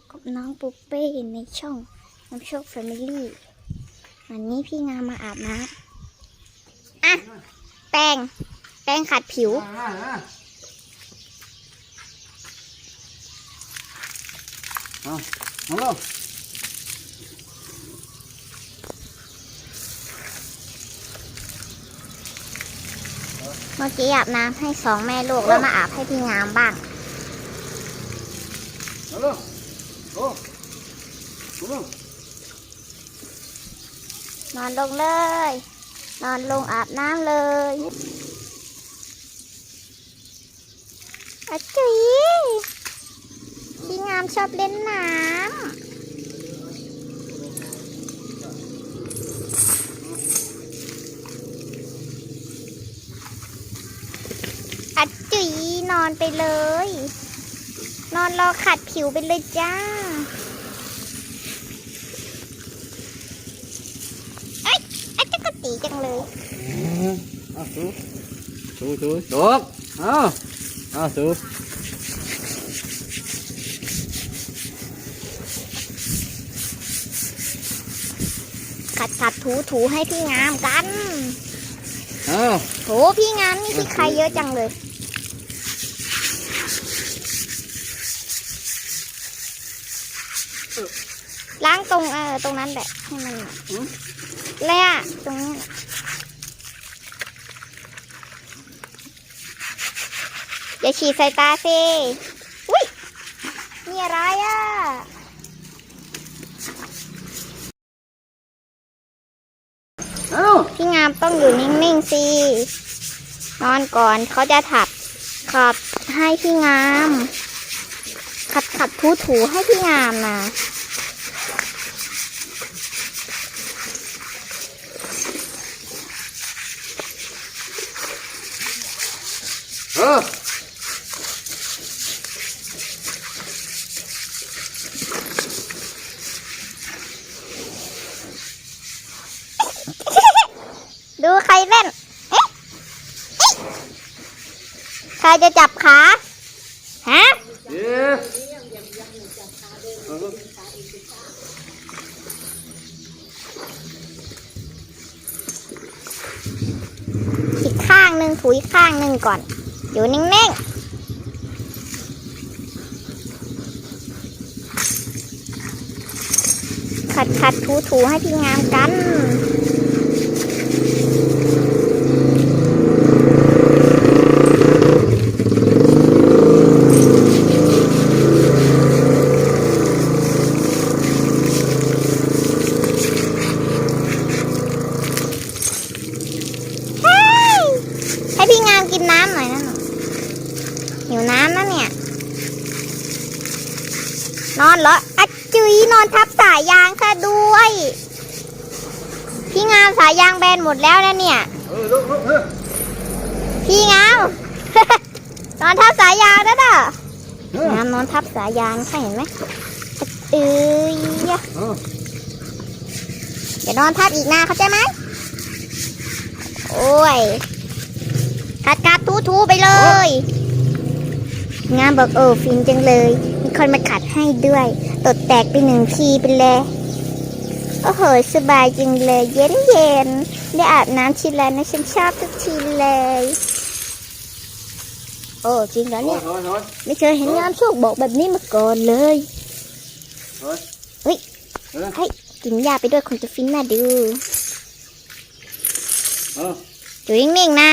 บกับน้องปุ๊เป้ในช่องน้ำโชคแฟมิลี่วันนี้พี่งามมาอาบน้ำอะ แป้ง แป้งขัดผิว เอาเอาลงเมื่อกี้อาบน้ำให้สองแม่ลูกแล้วมาอาบให้พี่งามบ้างเอาลง โอ้เอางนอนลงเลย นอนลงอาบน้ำเลยอาจุยพี่งามชอบเล่นน้ำอาจุยนอนไปเลย นอนรอขัดผิวไปเลยจ้าเอ้ยไอ้จักรตีจังเลยเอาสูสูสูสูเอาเอาสูขัดขัดถูถูให้พี่งามกัน เอาโหพี่งามนี่พี่ใครเยอะจังเลย ล้างตรงเออตรงนั้นแหละให้มันเลยอะตรงนี้แหละอย่าฉีดใส่ตาสิอุ้ยมีอะไรอะเอาพี่งามต้องอยู่นิ่งๆสินอนก่อนเขาจะถัดขัดให้พี่งาม ขัดขัดถูถูให้พี่งามนะ เออดูใครเล่นเอ๊ะเอ๊ะใครจะจับขา ฮะเอ๊ะอีกข้างหนึ่งถูอีกข้างหนึ่งก่อน อยู่นิ่งๆ ขัดขัดถูถูให้พี่งามกันให้พี่งามกินน้ำหน่อยนะ หิวน้ำนะเนี่ย นอนเหรออัจจุยนอนทับสายยางค่ะด้วย พี่งามสายยางแบนหมดแล้วนะเนี่ยพี่งาม นอนทับสายยางนะน่ะเอองามนอนทับสายยางค่ะเห็นไหมเอ้ยเออเดี๋ยวนอนทับอีกนะเข้าใจไหมโอ้ยกัดกัดทูทูไปเลย งามบอกเออฟินจังเลย มีคนมาขัดให้ด้วย ตดแตกไปหนึ่งทีไปเลยโอ้โห สบายจริงเลย เย็นเย็นๆได้อาบน้ำทีไรนะฉันชอบทุกทีเลย โอ้จริงแล้วถอเนี่ยยถอยถอยไม่เคยเห็นงามโชคบอกแบบนี้มาก่อนเลยถอยเฮ้ยเออให้กินยาไปด้วยคงจะฟินน่าดูเอออยู่นิ่งๆนะ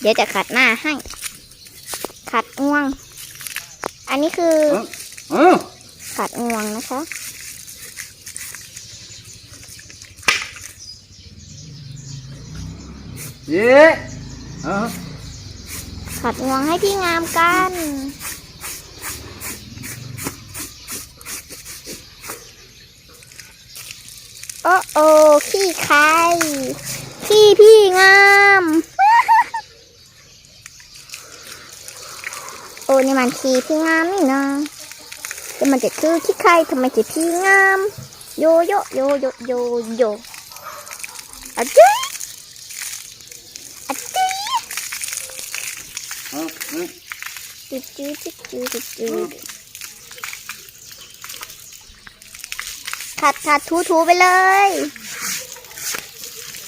เดี๋ยวจะขัดหน้าให้ ขัดงวง อันนี้คือเออขัดงวงนะคะ เย้เออขัดงวงให้พี่งามกันโอ้โอ้ขี้ใครขี้พี่งาม ในมันทีพี่งามนี่นะแต่มันจะคือขี้ใครทำไมจะพี่งาม โยโยโยโยโยโยอะจุ้ยอะจุ้ยจุ๊จุ๊จุ๊จุ๊จุ๊จุ๊ขัดขัดทูทูไปเลย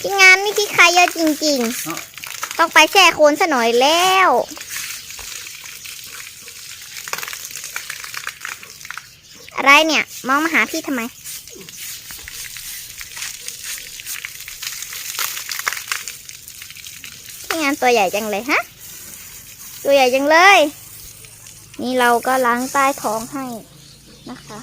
พี่งามนี่ขี้ใครเยอะจริง ๆ ต้องไปแช่โคนซะหน่อยแล้ว อะไรเนี่ย มองมาหาพี่ทำไม พี่งานตัวใหญ่จังเลยฮะ ตัวใหญ่จังเลย นี่เราก็ล้างใต้ท้องให้นะคะ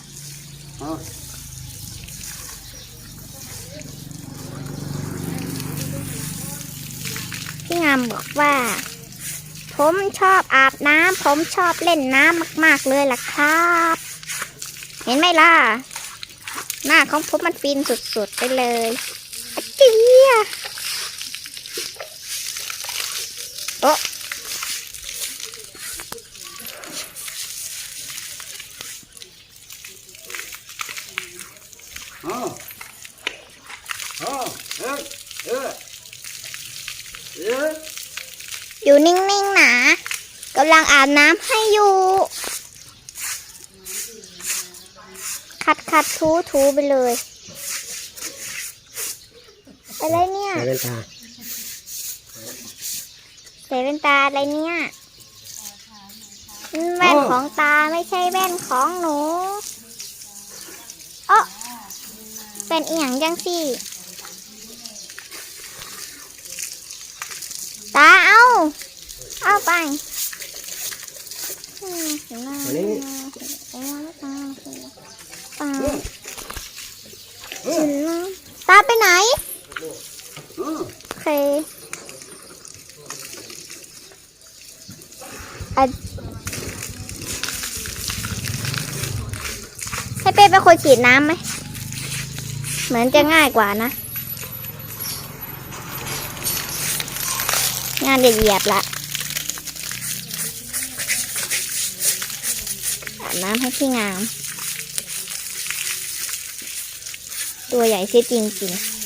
พี่งามบอกว่า ผมชอบอาบน้ำผมชอบเล่นน้ำมาก ๆ เลยล่ะครับ ห็นไหมล่ะ หน้าของผมมันฟินสุดๆไปเลยเจียโอ้เอาเอาเอ๊ะเอ๊ะเอ๊ะอยู่นิ่งๆนะกำลังอาบน้ำให้อยู่ ขัดขัดถูถูไปเลย อะไรเนี่ยใส่เป็นตาใส่เป็นตาอะไรเนี่ยอืมแว่นของตาไม่ใช่แว่นของหนูเออเป็นอีหยังจังสิตาเอาเอาไปอืมเห็นไหมเห็นไหมตา ตาเออเออเห็นไหมตาไปไหนเออโอเคอะให้เป้เป็นคนฉีดน้ำไหม เหมือนจะง่ายกว่านะ งานจะเหยียบละอาบน้ำให้พี่งาม ตัวใหญ่เสียจริงๆ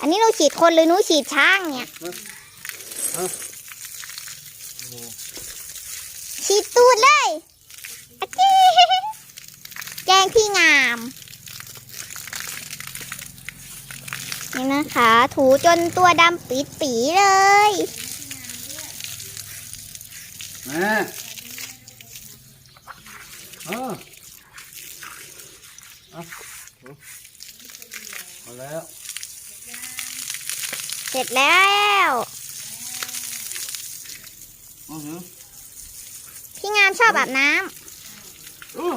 อันนี้เราฉีดคนหรือหนูฉีดช้างเนี่ย ฉีดตูดเลยอะจี้แกล้งพี่งาม นี่นะคะ ถูจนตัวดำปีดปีๆเลยแม่เอาเอาเอาแล้วเสร็จแล้วเอาเถอะพี่งามชอบอาบน้เออ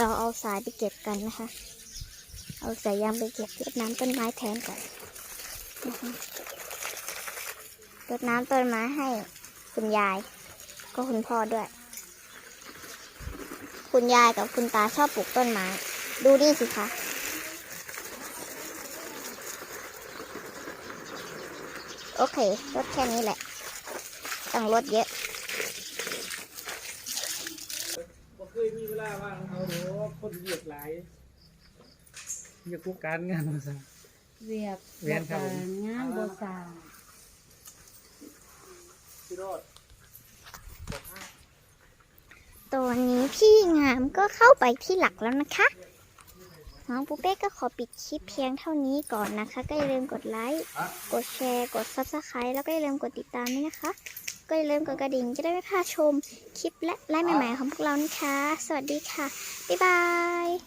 เราเอาสายไปเก็บกันนะคะ เอาสายยางไปเก็บรดน้ำต้นไม้แทนก่อนนะคะรดน้ำต้นไม้ให้คุณยาย ก็คุณพ่อด้วย คุณยายกับคุณตาชอบปลูกต้นไม้ ดูนี่สิคะโอเครดแค่นี้แหละ ต้องรดเยอะ บ่เค ยมีเวลาว่างเขาหรอกคนเรียกหลายอยากกูการงานมาซะเรียบเรียนครับผม งานบ่สร้างพี่โรดตอนนี้พี่งามก็เข้าไปที่หลักแล้วนะคะ น้องปูเป้ก็ขอปิดคลิปเพียงเท่านี้ก่อนนะคะ ก็อย่าลืมกดไลค์ กดแชร์ กด subscribe แล้วก็อย่าลืมกดติดตามด้วยนะคะ ก็อย่าลืมกดกระดิ่งจะได้ไม่พลาดชมคลิปและไลฟ์ใหม่ๆของพวกเรานะคะ สวัสดีค่ะ บ๊ายบาย